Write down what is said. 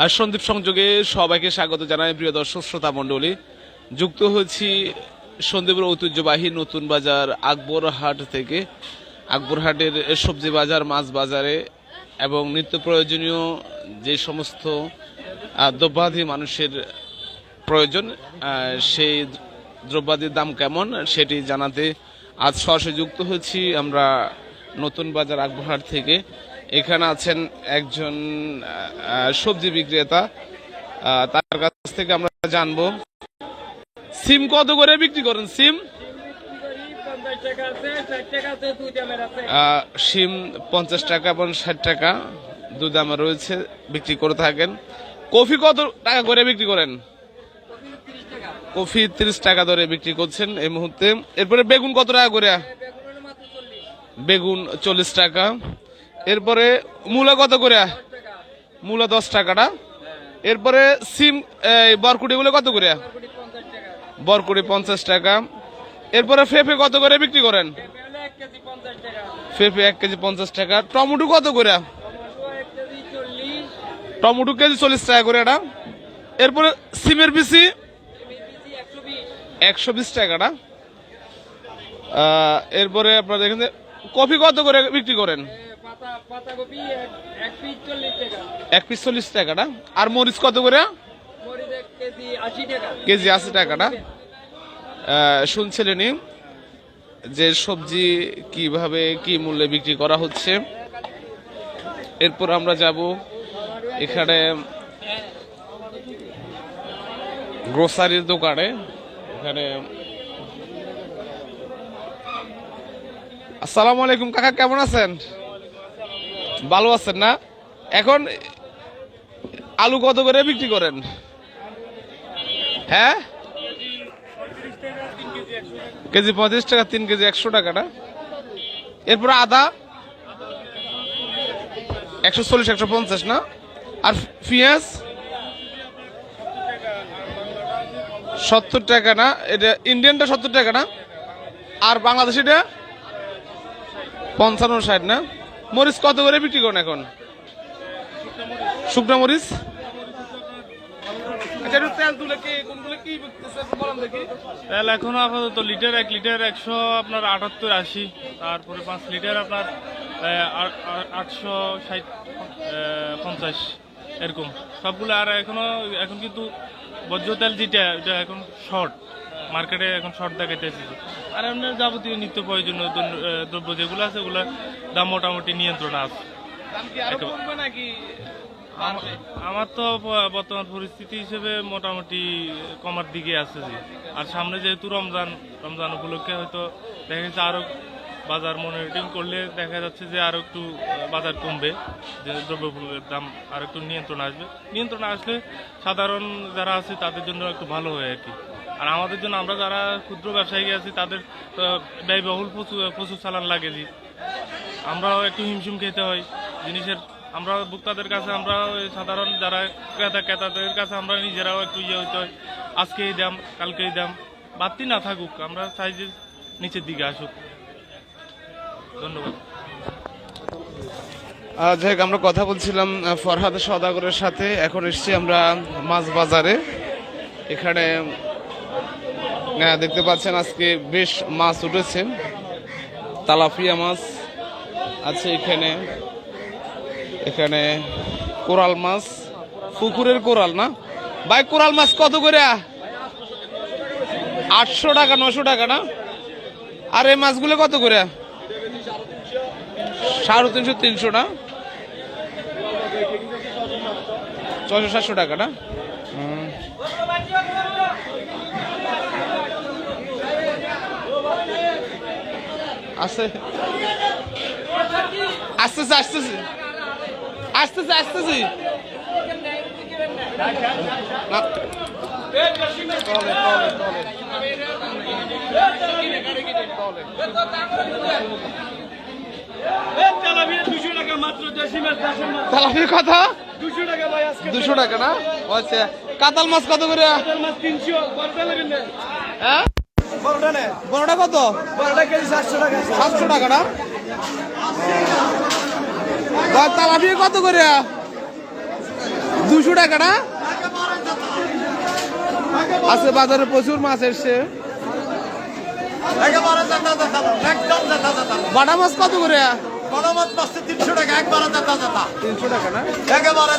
আর সন্দীপ সংযোগে সবাইকে স্বাগত জানাই প্রিয় দর্শক, শ্রোতা মণ্ডলী। যুক্ত হয়েছি সন্দীপের ঐতিহ্যবাহী নতুন বাজার আকবর হাট থেকে। আকবর হাটের সবজি বাজার, মাছ বাজারে এবং নিত্য প্রয়োজনীয় যে সমস্ত দ্রব্যাদি মানুষের প্রয়োজন সেই দ্রব্যাদির দাম কেমন সেটি জানাতে আজ সরাসরি যুক্ত হয়েছি আমরা নতুন বাজার আকবরহাট থেকে। এখানে আছেন একজন সবজি বিক্রেতা। তার কাছ থেকে আমরা জানব। সিম কত করে বিক্রি করেন? সিম? সিম পঞ্চাশ টাকা এবং ষাট টাকা। দু দামে রয়েছে, বিক্রি করে থাকেন। কফি কত টাকা করে বিক্রি করেন? কফি তিরিশ টাকা ধরে বিক্রি করছেন এই মুহূর্তে। এরপরে বেগুন কত টাকা করে? বেগুন চল্লিশ টাকা। এরপরে মূলা কত করে? মূলা দশ টাকাটা। এরপরে সিম বরকুটিগুলো কত করে? বরকুটি পঞ্চাশ টাকা। এরপরে ফেফে কত করে বিক্রি করেন? ফেফে এক কেজি পঞ্চাশ টাকা। টমেটো কত করে? টমেটো কেজি চল্লিশ টাকা করে এটা। এরপরে সিমের কেজি একশো বিশ টাকাটা। এরপরে আপনার দেখেন কফি কত করে বিক্রি করেন? পাতাকপি এক পিস চল্লিশ টাকা। টাকাটা আর মরিচ কত করে? কেজি আশি টাকা। টাকাটা আহ, যে সবজি কীভাবে কি মূল্যে বিক্রি করা হচ্ছে। এরপর আমরা যাব এখানে গ্রোসারির দোকানে। এখানে আসসালামু আলাইকুম কাকা কেমন আছেন? ভালো আছেন না? এখন আলু কত করে বিক্রি করেন? হ্যাঁ? কেজি পঁয়ত্রিশ টাকা, তিন কেজি একশো টাকাটা এরপরে আদা, একশো চল্লিশ, একশো পঞ্চাশ না? আর পেঁয়াজ, সত্তর টাকা না? এটা ইন্ডিয়ানটা সত্তর টাকা না? আর বাংলাদেশিটা পঞ্চান্ন ষাট না? মরিচ কত করে বিক্রি করেন এখন? শুকনো মরিচ? আচ্ছা তেল এখনও আপাতত লিটার এক লিটার একশো আপনার আটাত্তর আশি তারপরে পাঁচ লিটার আপনার আটশো ষাট পঞ্চাশ এরকম। সবগুলো আর এখনও এখন কিন্তু বজ্র তেল যেটা এটা এখন শর্ট মার্কেটে এখন শর্ট দেখাইতেছে। আর আপনার যাবতীয় নিত্য প্রয়োজনীয় দ্রব্য- যেগুলো আছে ওগুলো দাম মোটামুটি নিয়ন্ত্রণে আছে। আমার তো বর্তমান পরিস্থিতি হিসেবে মোটামুটি কমার দিকে আছে যে আর সামনে যেহেতু রমজান রমজান উপলক্ষে হয়তো দেখা যাচ্ছে আরও বাজার মনিটরিং করলে দেখা যাচ্ছে যে আরও একটু বাজার কমবে যে দ্রব্যমূল্যের দাম আর একটু নিয়ন্ত্রণ আসবে। নিয়ন্ত্রণ আসলে সাধারণ যারা আছে তাদের জন্য একটু ভালো হয় আর কি। আর আমাদের জন্য আমরা যারা ক্ষুদ্র ব্যবসায়ী আছি, তাদের ব্যয়বহুল প্রচুর প্রচুর চালান লাগে যে আমরাও একটু হিমশিম খেতে হয়। জিনিসের আমরা ভোক্তাদের কাছে আমরা সাধারণ যারা ক্রেতা, ক্রেতাদের কাছে আমরা নিজেরাও একটু ইয়ে হইতে হয়। আজকেই দাম কালকে এই দাম। বাড়তি না থাকুক, আমরা চাই যে নিচের দিকে আসুক। ধন্যবাদ। যাই আমরা কথা বলছিলাম ফরহাদ সদাগরের সাথে। এখন এসেছি আমরা মাছ বাজারে। এখানে আহ, দেখতে পাচ্ছেন আজকে বেশ মাছ উঠেছে। তালাফিয়া মাছ আছে এখানে। এখানে কোরাল মাছ। পুকুরের কোরাল না? ভাই কোরাল মাছ কত করে? আটশো টাকা নশো টাকা না? আর এই মাছগুলো কত করে? সাড়ে তিনশো তিনশো না? ছয়শো সাতশো টাকা না? আছে আসতেছে আসতেছে। আসতেছে আসতেছে। না। তলে, তলে, তলে। তালাপির কথা? দুশো টাকা না? আচ্ছা। কাতাল মাছ কত করে? তিনশো হ্যাঁ? বড়টা কত? সাতশো টাকা। না? তালাপি কত করে? দুশো টাকা না? আজকে বাজারে প্রচুর মাছ এসছে। বাটা মাছ কত করে? তিনশো টাকা একবারে তিনশো টাকা না? একেবারে